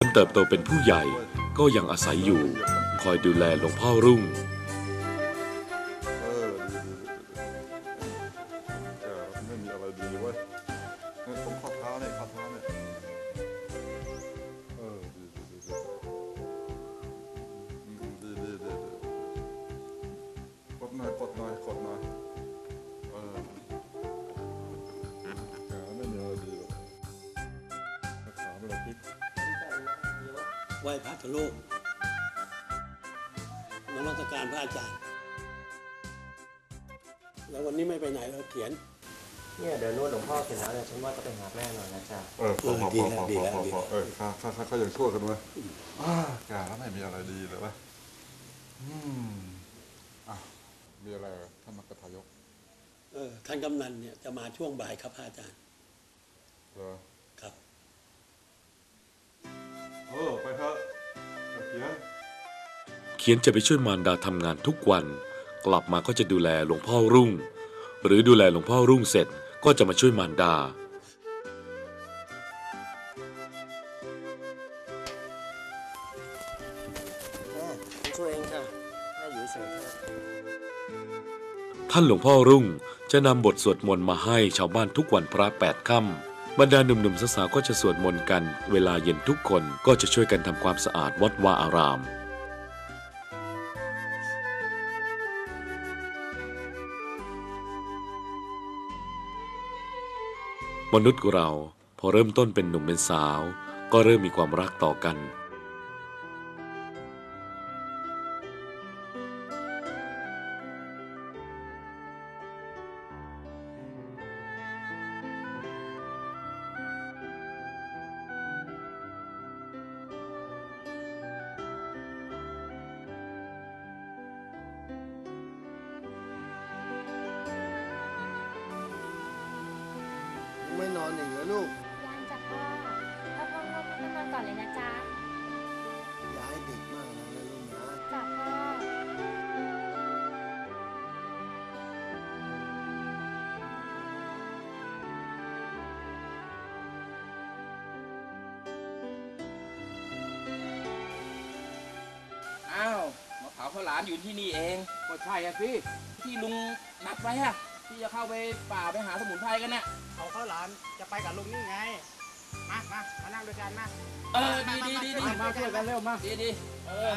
จนเติบโตเป็นผู้ใหญ่ก็ยังอาศัยอยู่ คอยดูแลหลวงพ่อรุ่ง อืมอะมีอะไรเหรอท่านมกทายกเออท่านกำนันเนี่ยจะมาช่วงบ่ายครับพระอาจารย์เหรอครับ เออไปเถอะตะเกียงเขียนจะไปช่วยมารดาทำงานทุกวัน กลับมาก็จะดูแลหลวงพ่อรุ่ง หรือดูแลหลวงพ่อรุ่งเสร็จก็จะมาช่วยมารดา ท่านหลวงพ่อรุ่งจะนำบทสวดมนต์มาให้ชาวบ้านทุกวันพระแปดค่ำบรรดาหนุ่มๆสาวๆก็จะสวดมนต์กัน เวลาเย็นทุกคนก็จะช่วยกันทำความสะอาดวัดวาอาราม มนุษย์เราพอเริ่มต้นเป็นหนุ่มเป็นสาว ก็เริ่มมีความรักต่อกัน หลามอยู่ที่นี่เอง ก็ใช่อะสิที่ลุงนัดไว้อะที่จะเข้าไปป่าไปหาสมุนไพรกันน่ะเอาข้าวหลามจะไปกับลุงนี่ไง มามามานั่งด้วยกันมา เออดีดีดีดีมาช่วยกันเร็วมาดีดีเออ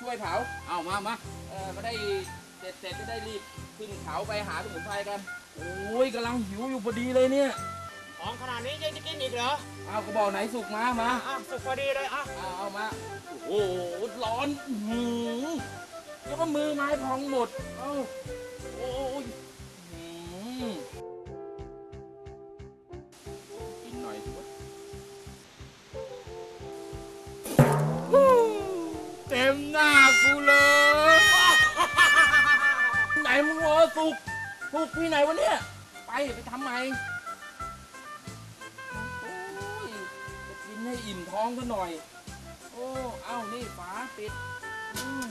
ช่วยเผาเอามามาเออมาได้เสร็จเสร็จจะได้รีบขึ้นเขาไปหาสมุนไพรกันโอ้ยกำลังหิวอยู่พอดีเลยเนี่ยของขนาดนี้ยังจะกินอีกเหรอเอาก็บอกไหนสุกมามาอะสุกพอดีเลยอะเอาเอามาโอ้โหร้อนอื้อหือ แล้วก็มือไม้พองหมด เอ้า โอ้ยอื้อหือกินหน่อยสิวะเต็มหน้ากูเลย ไหนมึงวะสุกสุกที่ไหนวะเนี่ย ไปไปทำไมโอ้ยจะกินให้อิ่มท้องกันหน่อย โอ้ เอ้า นี่ฝาปิดอืม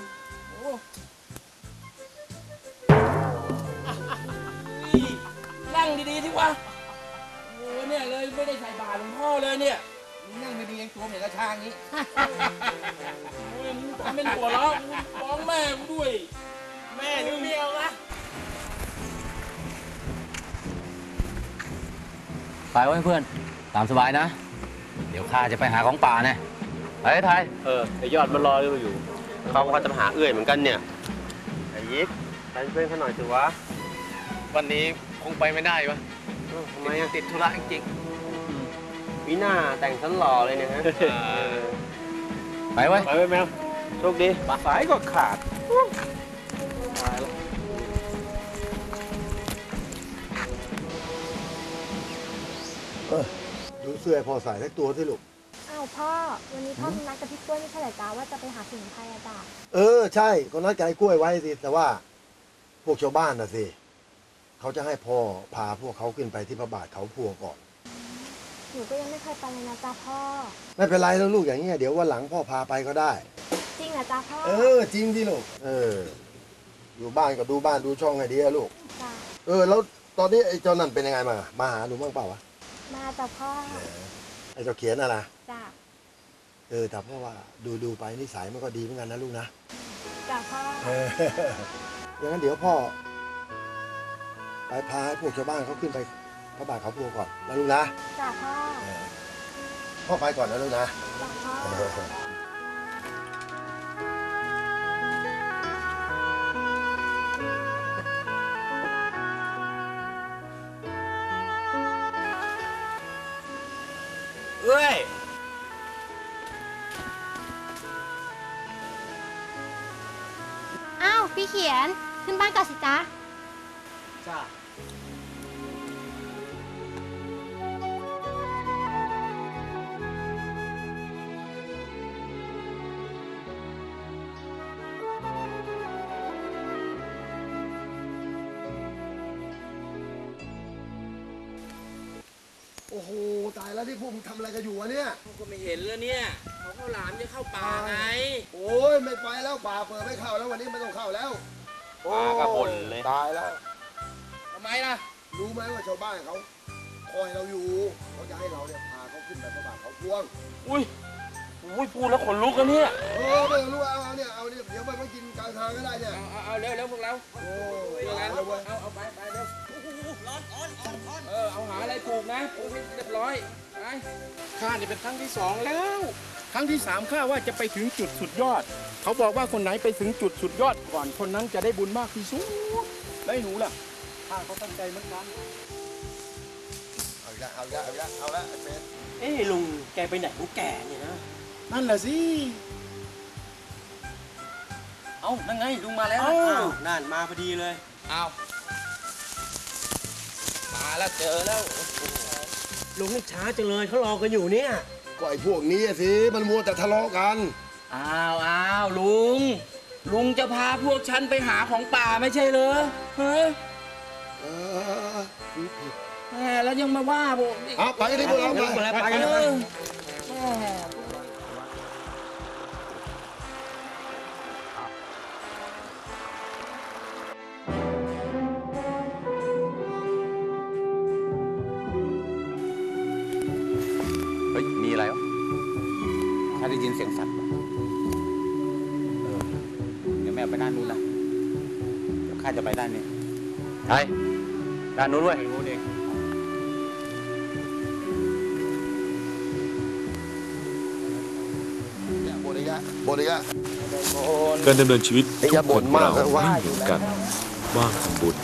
นั่งดีๆที่วะโอ้เนี่ยเลยไม่ได้ใส่บาตรหลวงพ่อเลยเนี่ยนั่งดีๆยังตัวเหมือนกระชางนี้โอ้ยมึงทำเป็นหัวเราะมึงฟ้องแม่มึงด้วย แม่หรือเมียวะไปไว้เพื่อน ตามสบายนะ เดี๋ยวข้าจะไปหาของป่าแน่ไปไทย เออไอยอดมันรออยู่ เขาก็จะมาหาเอื้อยเหมือนกันเนี่ยไอ้ยิกไปเพื่อนเขาหน่อยสิวะวันนี้คงไปไม่ได้ปะเอ้าทำไมอะติดธุระจริงมีหน้าแต่งสันหล่อเลยเนี่ยฮะๆไปไว้ไปไปแมวโชคดีสายก็ขาดดูเสื้อให้พอใส่สักตัวสิลูกอ้าว พ่อ วันนี้พ่อมีนัดกับพี่กล้วยไม่ใช่เหรอจ๊ะว่าจะไปหาสมุนไพรอะจ้ะเออใช่ก็นัดกับไอ้กล้วยไว้สิแต่ว่า พวกชาวบ้านน่ะสิเขาจะให้พ่อพาพวกเขาขึ้นไปที่พระบาทเขาพวงก่อน หนูก็ยังไม่เคยไปเลยนะจ๊ะพ่อ ไม่เป็นไรแล้วลูกอย่างเงี้ยเดี๋ยววันหลังพ่อพาไปก็ได้ จริงเหรอจ๊ะพ่อเออ จริงดิลูกเออ อยู่บ้านก็ดูบ้านดูช่องให้ดีอะลูก จ้ะเออ แล้วตอนนี้ไอ้เจ้านั่นเป็นยังไงมา มาหาหนูบ้างเปล่าวะมาจ้ะพ่อ ไอ้เจ้าเขียนน่ะนะจ้ะเออแต่เพราะว่าดูดูไปนิสัยมันก็ดีเหมือนกันนะลูกนะจ้ะพ่อเอออย่างนั้นเดี๋ยวพ่อ ไปพาให้พวกชาวบ้านเขาขึ้นไปพระบาทเขาพวงก่อนนะลูกนะจ้ะพ่อเออพ่อไปก่อนนะลูกนะจ้ะพ่อ เออ ขียนขึ้นบ้านก่อนสิจ๊ะ จ้าโอ้โห ตายแล้วที่พวกมึงทำอะไรกันอยู่วะเนี่ยก็ไม่เห็นแล้วเนี่ยเขาข้าวหลามจะเข้าป่าไง โอ้ยไม่ไปแล้วป่าเปิดไม่เข้าแล้ววันนี้ไม่ต้องเข้าแล้ว ปลากระบ่นเลย ตายแล้วทำไมล่ะ รู้ไหมว่าชาวบ้านเขาคอยเราอยู่เขาจะให้เราเนี่ยพาเขาขึ้นไปพระบาทเขาพวงอุ้ยอุ้ยพูดแล้วขนลุกแล้วเนี่ย เออไม่รู้เอาเอาเนี่ยเอาเนี่ยเดี๋ยวมันมากินกลางทางก็ได้เนี่ยเอาเอาเอาเร็วเร็วพวกเราโอ้เร็วตายแล้วเว้ยเอาเอาไปไปเร็วเออเอาหาอะไรปลูกนะปลูกให้เรียบร้อยไปข้านี่เป็นครั้งที่สองแล้ว ครั้งที่สามข้าว่าจะไปถึงจุดสุดยอด เขาบอกว่าคนไหนไปถึงจุดสุดยอดก่อนคนนั้นจะได้บุญมากที่สุดแล้วไอ้หนูล่ะข้าก็ตั้งใจเหมือนกันเอาล้วเอาล้วเอาล้วเอาละไอ้เป็นเอ้ลุงแกไปไหนของแกเนี่ยนะนั่นแหละสิเอานั่นไงลุงมาแล้วอ้าวนั่นมาพอดีเลยเอามาแล้วเจอแล้วลุงนี่ช้าจังเลยเขารอกันอยู่เนี่ย ก็ไอ้พวกนี้อะสิมันมัวแต่ทะเลาะกันอ้าวอ้าวลุง ลุงจะพาพวกฉันไปหาของป่าไม่ใช่เหรอฮะเออแหมแล้วยังมาว่าผมเอาไปกันดิพวกเราไป ไปไปเอไปอแหม ได้ยินเสียงสัตว์ว่ะเออเดี๋ยวแม่ไปด้านนู้นนะเดี๋ยวข้าจะไปด้านนี้ไปด้านนู้นด้วยนู้นเองบนอีกแล้วบนอีกแล้วการดำเนินชีวิตไอ้ทุยากบ่คนนมากเรานะว่าไม่เหมือนกัน บ้างทำบุญ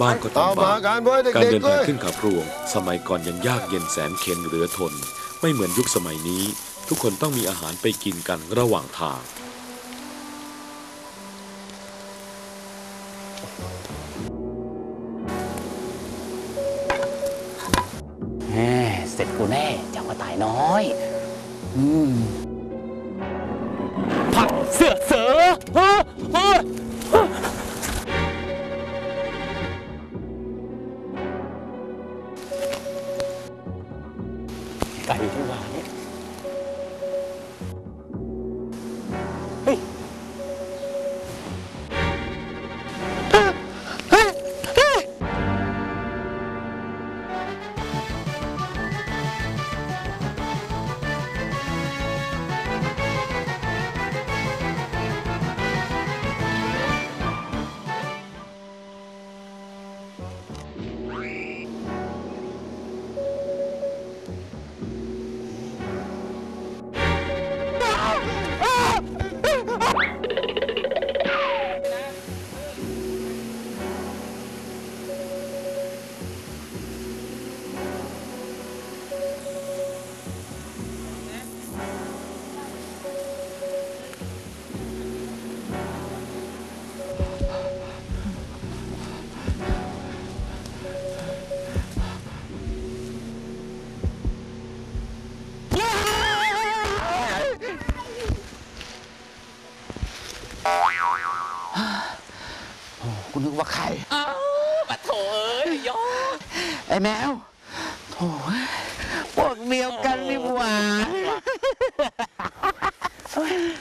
บ้างก็เอาทำมาบาปการเว้ยการเด็กเดินๆเว้ทางยขึ้นเขาพรวง สมัยก่อนยังยากเย็นแสนเข็นเหลือทน ไม่เหมือนยุคสมัยนี้ ทุกคนต้องมีอาหารไปกินกันระหว่างทาง แหมเสร็จกูแน่เจ้ากระต่ายน้อย อืมผักเสือเสือเฮ้อ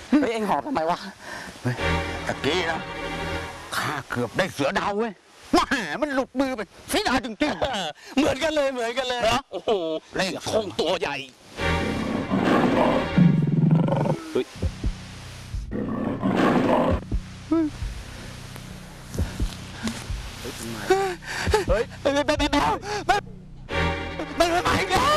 เฮ้ยเอ็งหอบทำไมวะเฮ้ยตะกี้นะข้าเกือบได้เสือดาวเว้ยแหมมันหลุดมือไปเสียดายจริงๆ เหมือนกันเลยเหมือนกันเลยเหรอ โอ้โหเล่นคงตัวใหญ่ เฮ้ย เฮ้ยไปไปไปไปไปไปไป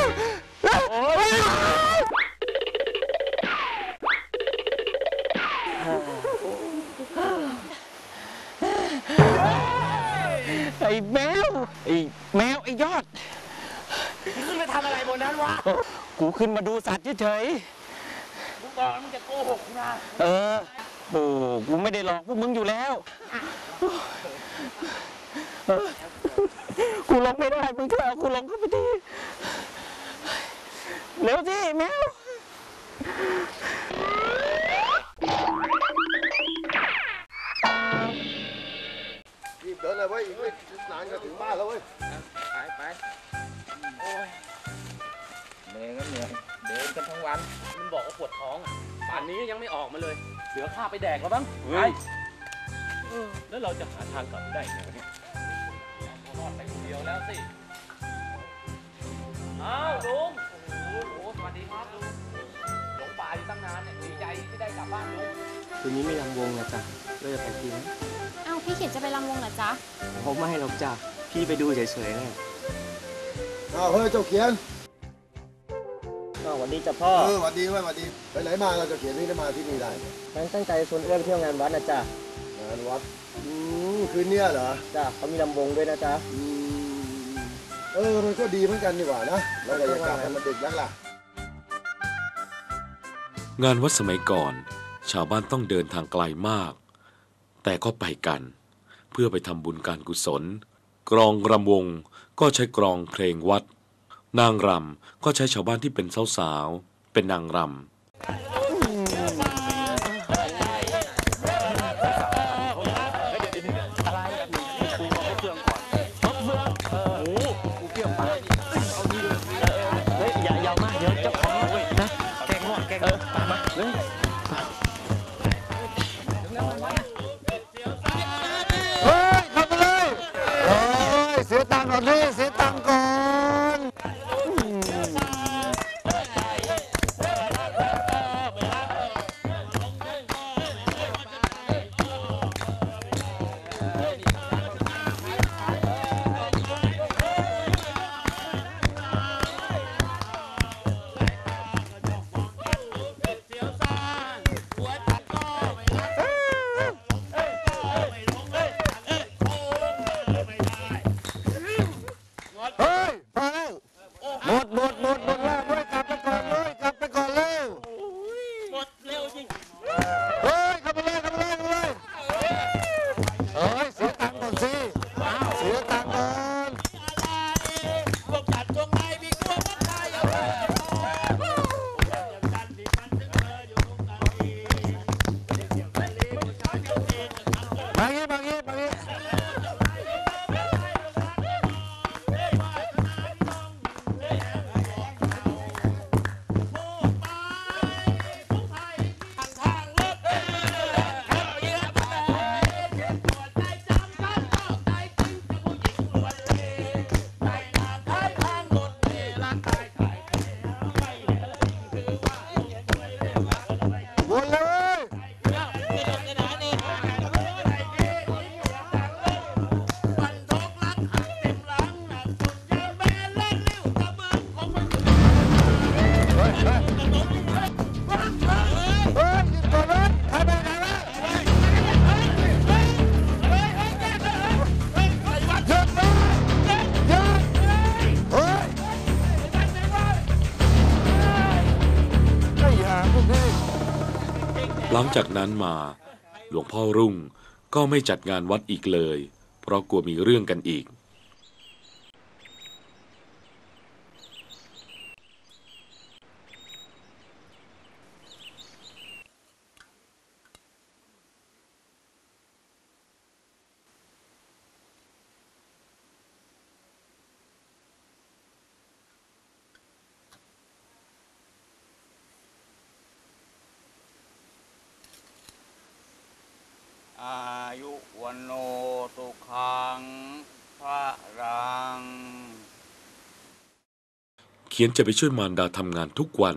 ไอ้ยอดขึ้นไปทำอะไรบนนั้นวะกูขึ้นมาดูสัตว์เฉยมึงบอกแล้วมึงจะโกหกนะๆเออโอ้กูไม่ได้หลอกพวกมึงอยู่แล้วเออกูลงไม่ได้มึงช่วยเอากูลงเข้าไปดีเร็วสิแมว รีบเดินเลยเว้ยอีกไม่นานก็ถึงบ้านแล้วเว้ยไปไป โอ้ยเหนื่อยก็เหนื่อยเดินกันทั้งวัน มันบอกว่าปวดท้องอะป่านนี้ยังไม่ออกมาเลย เหลือข้าไปแดกแล้วบ้างไปเออแล้วเราจะหาทางกลับได้ไงวะเนี่ยรอดไปคนเดียวแล้วสิ อ้าวลุง โอ้โหสวัสดีครับลุงหลงป่าอยู่ตั้งนานเนี่ยดีใจที่ได้กลับบ้านลุง คืนนี้ไม่รำวงนะจ๊ะเราจะไปกินเอ้าพี่เขียนจะไปรำวงเหรอจ๊ะเขาไม่ให้หรอกจ้ะพี่ไปดูเฉยๆนะ อ้าวเฮ้ยเจ้าเขียนก็วันนี้จะพ่อเออหวัดดีเว้ยหวัดดีไปไหนมาเราเจ้าเขียนนี่ได้มาที่นี่ได้เนี่ยฉันตั้งใจชวนเอื้อไปเที่ยวงานวัดนะจ๊ะงานวัดอืมคืนเนี้ยเหรอจ้ะเขามีลำวงด้วยนะจ๊ะอืมเออมันก็ดีเหมือนกันดีกว่านะเราก็จะกลับให้มันดึกยังล่ะงานวัดสมัยก่อน ชาวบ้านต้องเดินทางไกลมาก แต่ก็ไปกัน เพื่อไปทำบุญการกุศล กรองรำวง ก็ใช้กรองเพลงวัด นางรำก็ใช้ชาวบ้านที่เป็นสาวๆเป็นนางรำเฮ้ยอย่าอย่ามากเดี๋ยวเจ้า จากนั้นมา หลวงพ่อรุ่งก็ไม่จัดงานวัดอีกเลย เพราะกลัวมีเรื่องกันอีก อายุวันโนสุขังพระรัง เขียนจะไปช่วยมารดาทำงานทุกวัน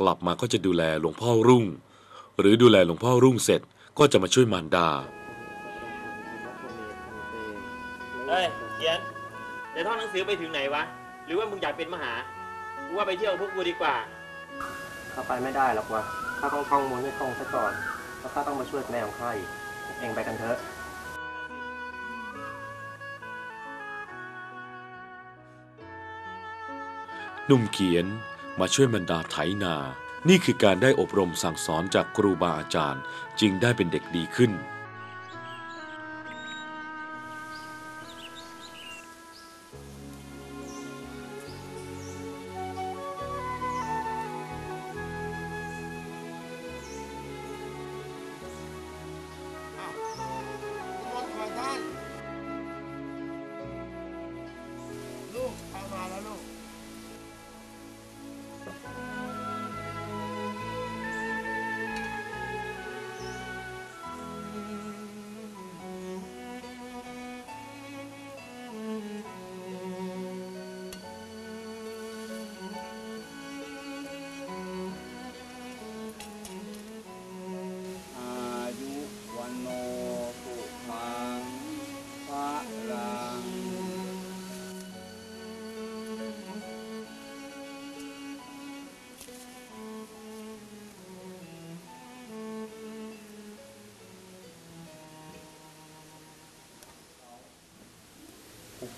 กลับมาก็จะดูแลหลวงพ่อรุ่ง หรือดูแลหลวงพ่อรุ่งเสร็จก็จะมาช่วยมารดา เฮ้ยเขียนเดี๋ยวท่องหนังสือไปถึงไหนวะ หรือว่ามึงอยากเป็นมหากูว่าไปเที่ยวพวกกูดีกว่าเข้าไปไม่ได้หรอกวะข้าต้องท่องมนต์ให้ท่องซะก่อน แล้วข้าต้องมาช่วยแม่ของข้าอีก เองไปกันเถอะ หนุ่มเขียนมาช่วยบรรดาไถนา นี่คือการได้อบรมสั่งสอนจากครูบาอาจารย์ จึงได้เป็นเด็กดีขึ้น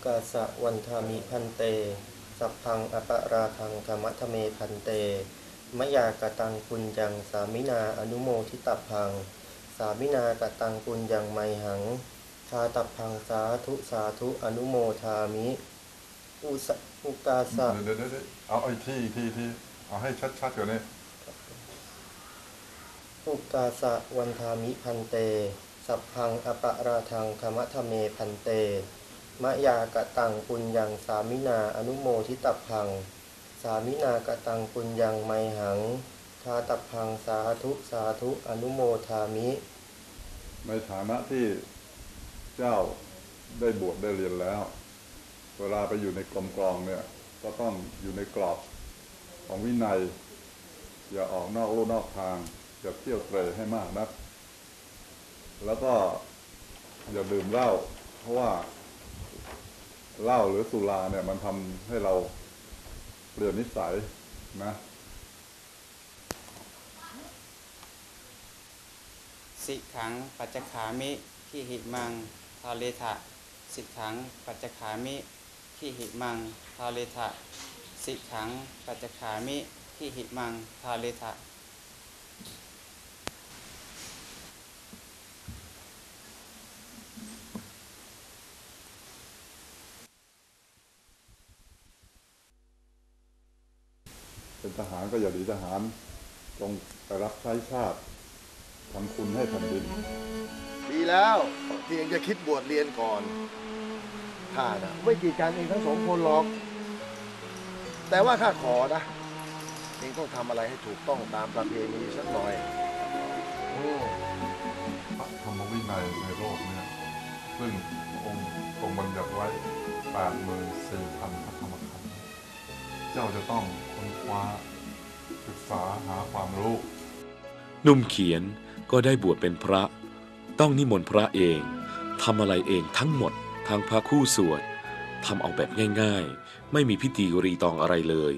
กาสะวันทามิพันเต สัพพังอปราทังธรรมทเมพันเต มยากตังปุญญังสามินาอนุโมทิตพัง สามินากตังปุญญังไมหังชาตัพังสาธุสาธุอนุโมทามิ อุสอุกาสะเดี๋ยวเดี๋ยวเดี๋ยวเอาไอ้ที่ที่ที่เอาให้ชัดๆกว่านี้อุกาสะวันทามิพันเต สัพพังอปราทังธรรมทเมพันเต มะยากะตังปุญญังสามินาอนุโมทิตพัง สามินากะตังปุญญังไมหังทาตพังสาธุสาธุอนุโมทามิ ในฐานะที่เจ้าได้บวชได้เรียนแล้ว เวลาไปอยู่ในกรมกรองเนี่ย ก็ต้องอยู่ในกรอบของวินัย อย่าออกนอกลู่นอกทาง อย่าเที่ยวเตรให้มากนัก แล้วก็อย่าดื่มเหล้าเพราะว่า เหล้าหรือสุราเนี่ย มันทำให้เราเปลี่ยนนิสัยนะสิกขังปัจจขามิขีหิมังทาเลทะสิกขังปัจจขามิขีหิมังทาเลทะสิกขังปัจจขามิขีหิมังทาเลทะ เป็นทหาร ก็อย่าหนีทหาร จงไปรับใช้ชาติทำคุณให้แผ่นดิน ดีแล้วที่เองจะคิดบวชเรียนก่อนข้านะไม่กีดกันเองทั้งสองคนหรอก แต่ว่าข้าขอนะ เองต้องทำอะไรให้ถูกต้องตามประเพณีสักหน่อยอืมธรรมวินัยในโลกเนี่ย ซึ่งพระองค์ทรงบัญญัติไว้แปดหมื่นสี่พันพระธรรมขันธ์เจ้าจะต้องค้นคว้าศึก ษาหาความรู้ หนุ่มเขียนก็ได้บวชเป็นพระ ต้องนิมนต์พระเองทำอะไรเองทั้งหมดทางพระคู่สวดทำเอาแบบง่ายๆ ไม่มีพิธีรีตองอะไรเลย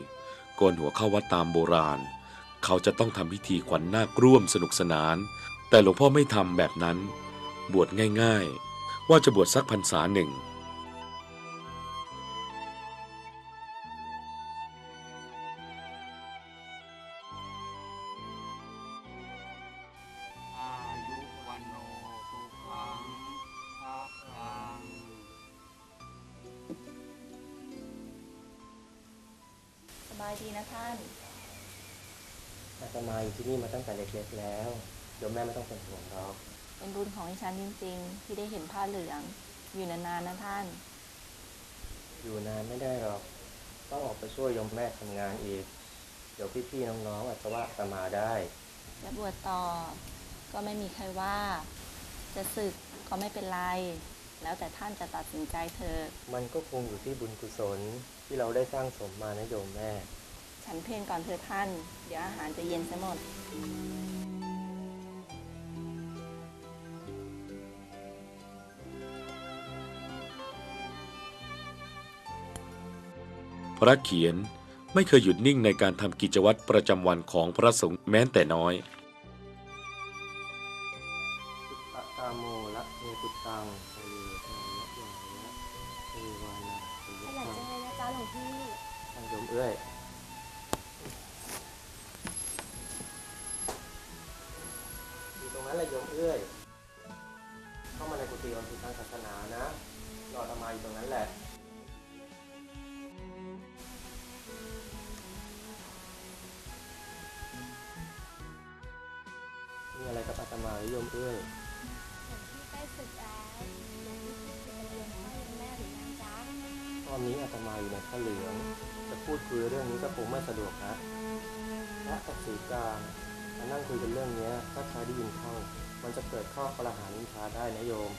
โกนหัวเข้าวัดตามโบราณ เขาจะต้องทำพิธีขวัญนาคร่วมสนุกสนาน แต่หลวงพ่อไม่ทำแบบนั้น บวชง่ายๆ ว่าจะบวชสักพรรษาหนึ่ง ต้องเป็นห่วงหรอกเป็นบุญของดิฉันจริง ๆ ที่ได้เห็นผ้าเหลือง อยู่นานๆนะท่าน อยู่นานไม่ได้หรอก ต้องออกไปช่วยโยมแม่ทำงานอีก เดี๋ยวพี่ๆน้องๆอาจจะว่าอาตมาได้จะบวชต่อ ก็ไม่มีใครว่า จะศึกก็ไม่เป็นไร แล้วแต่ท่านจะตัดสินใจเธอะมันก็คงอยู่ที่บุญกุศลที่เราได้สร้างสมมานะโยมแม่ ฉันเพลงก่อนเธอะท่าน เดี๋ยวอาหารจะเย็นซะหมด พระเขียนไม่เคยหยุดนิ่งในการทำกิจวัตรประจำวันของพระสงฆ์แม้แต่น้อยตาโมละเทปุตังโอเยธานะยายะเทวานาขยันจังเลยนะจ๊ะหลวงพี่ทางโยมเอ้ยอยู่ตรงนั้นแหละโยมเอ้ยเข้ามาในกุฏิวันพุทางศาสนานะรออามาอยู่ตรงนั้นแหละ โยมเอ้ยที่ได้ศึกแล้วหลวงพี่คิดจะเรียนพ่อเรียนแม่หรือยังจ๊ะตอนนี้อาตมาอยู่ในผ้าเหลือง จะพูดคุยเรื่องนี้ก็คงไม่สะดวกนะพระกับสีกลางมานั่งคุยกันเรื่องนี้ถ้าใครได้ยินเข้า มันจะเกิดข้อประหานินทาได้นะโยม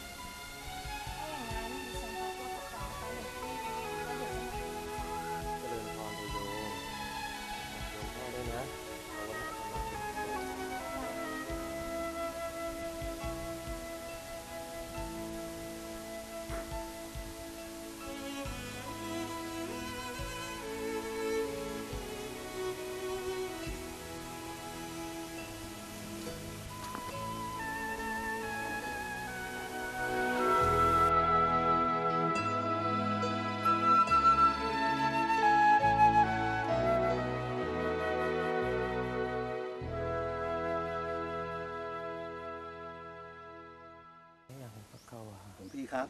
ครับ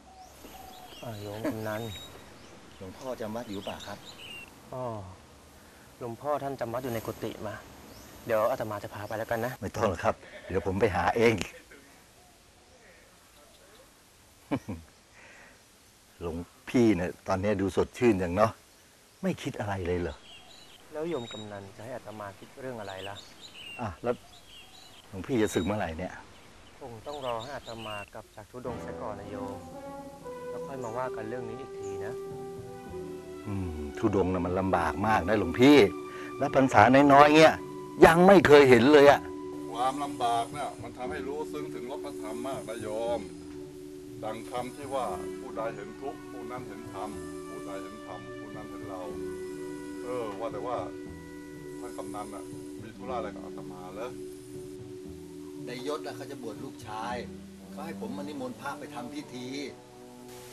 อ่าโยมกำนันหลวงพ่อจำวัดอยู่ป่ะครับ อ๋อหลวงพ่อท่านจำวัดอยู่ในกุฏิมา เดี๋ยวอาตมาจะพาไปแล้วกันนะ ไม่ต้องหรอกครับ เดี๋ยวผมไปหาเอง หลวงพี่เนี่ยตอนนี้ดูสดชื่นอย่างเนาะไม่คิดอะไรเลยเหรอแล้วโยมกำนันจะให้อาตมาคิดเรื่องอะไรล่ะ อะแล้วหลวงพี่จะสึกเมื่อไหร่เนี่ยค งต้องรอให้อาตมากลับจากทุดงค์ซะก่อนนะโยมแล้วค่อยมาว่ากันเรื่องนี้อีกทีนะ อืมทุดงค์นะมันลำบากมากนะหลวงพี่ แล้วพรรษาน้อยๆเงี้ยยังไม่เคยเห็นเลยอะความลำบากเนี่ยมันทำให้รู้ซึ้งถึงรสพระธรรมมากนะโยม ดังคำที่ว่าผู้ใดเห็นทุกข์ผู้นั้นเห็นธรรมผู้ใดเห็นธรรมผู้นั้นเห็นเรา เออ ว่าแต่ว่าท่านกำนันอะ มีธุระอะไรกับอาตมาเหรอ ในยศนะเขาจะบวชลูกชายเขาให้ผมมานิมนต์พระไปทำพิธี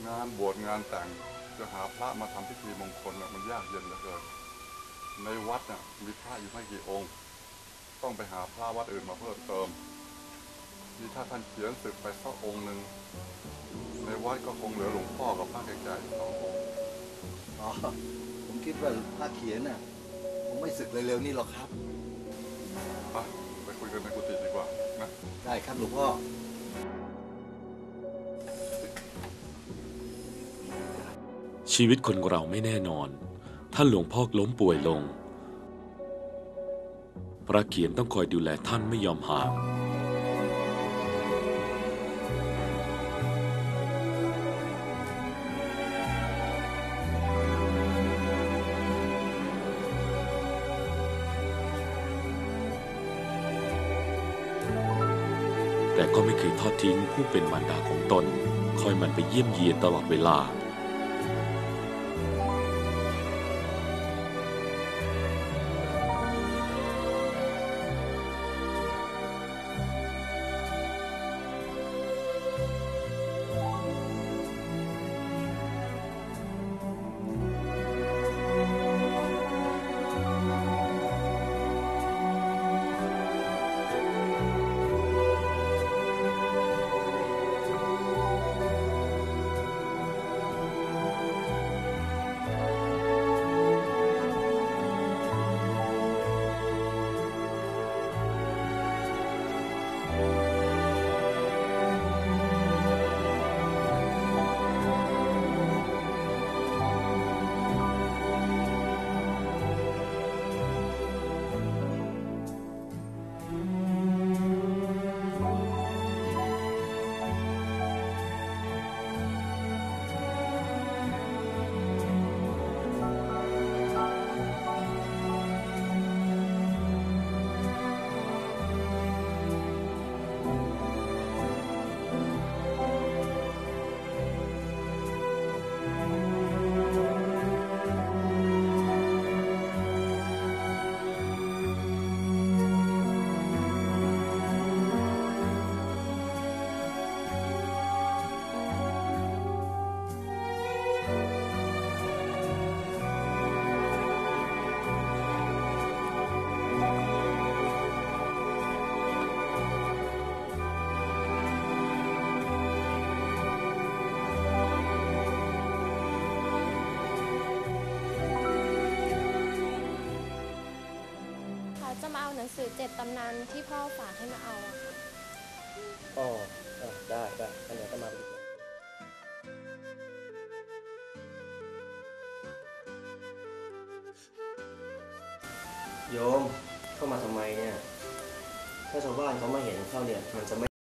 งานบวชงานแต่งจะหาพระมาทำพิธีมงคลน่ะมันยากเย็นเหลือเกินในวัดน่ะมีพระอยู่ไม่กี่องค์ ต้องไปหาพระวัดอื่นมาเพิ่มเติมนี่ถ้าท่านเขียนศึกไปสักองค์หนึ่งในวัดก็คงเหลือหลวงพ่อกับพระแก่ๆอีกสององค์อ๋อ ผมคิดว่าพระเขียนน่ะคงไม่สึกเร็วๆนี่หรอกครับ ไปไปคุยกันในกุฏิดีกว่า นะได้ครับหลวงพ่อชีวิตคนเราไม่แน่นอนท่านหลวงพ่อล้มป่วยลง พระเขียนต้องคอยดูแลท่านไม่ยอมห่าง แต่ก็ไม่เคยทอดทิ้งผู้เป็นมารดาของตน คอยมันไปเยี่ยมเยียนตลอดเวลา สือเจ็ดตำนานที่พ่อฝัน